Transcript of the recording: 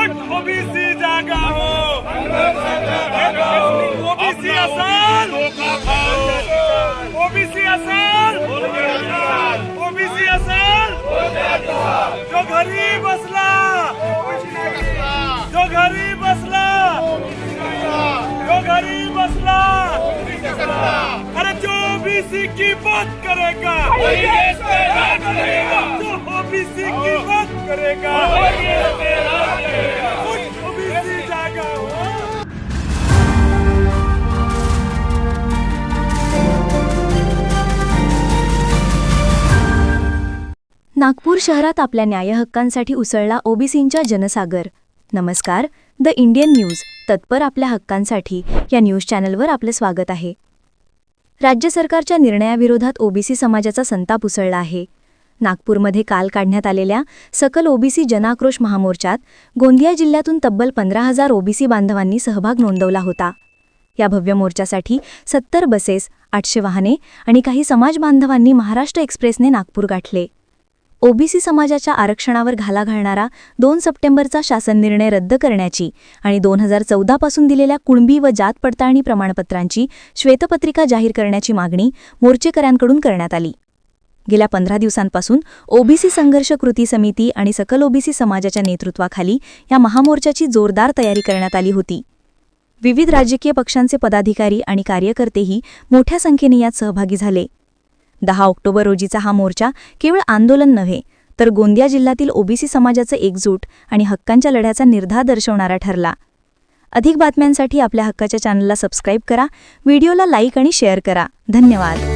उठ ओबीसी जागा हो ओबीसी असाल। ओबीसी असाल। ओबीसी असाल। जो घरी बसला, जो घरी बसला, जो घरी बसला। अरे जो ओबीसी की बात करेगा। नागपूर शहरात आपल्या न्यायहक्कांसाठी उसळला ओबीसींच्या जनसागर. नमस्कार द इंडियन न्यूज तत्पर आपल्या हक्कांसाठी या न्यूज चॅनलवर आपलं स्वागत आहे. राज्य सरकारच्या निर्णयाविरोधात ओबीसी समाजाचा संताप उसळला आहे. नागपूरमध्ये काल काढण्यात आलेल्या सकल ओबीसी जनाक्रोश महामोर्चात गोंदिया जिल्ह्यातून तब्बल पंधरा हजार ओबीसी बांधवांनी सहभाग नोंदवला होता. या भव्य मोर्चासाठी सत्तर बसेस आठशे वाहने आणि काही समाज बांधवांनी महाराष्ट्र एक्सप्रेसने नागपूर गाठले. ओबीसी समाजाच्या आरक्षणावर घाला घालणारा दोन सप्टेंबरचा शासन निर्णय रद्द करण्याची आणि दोन हजार चौदापासून दिलेल्या कुणबी व जात पडताळणी प्रमाणपत्रांची श्वेतपत्रिका जाहीर करण्याची मागणी मोर्चेकऱ्यांकडून करण्यात आली. गेल्या पंधरा दिवसांपासून ओबीसी संघर्ष कृती समिती आणि सकल ओबीसी समाजाच्या नेतृत्वाखाली या महामोर्चाची जोरदार तयारी करण्यात आली होती. विविध राजकीय पक्षांचे पदाधिकारी आणि कार्यकर्तेही मोठ्या संख्येने यात सहभागी झाले. दहा ऑक्टोबर रोजीचा हा मोर्चा केवळ आंदोलन नव्हे तर गोंदिया जिल्ह्यातील ओबीसी समाजाचं एकजूट आणि हक्कांच्या लढ्याचा निर्धार दर्शवणारा ठरला. अधिक बातम्यांसाठी आपल्या हक्काच्या चॅनलला सबस्क्राईब करा व्हिडिओला लाईक आणि शेअर करा. धन्यवाद.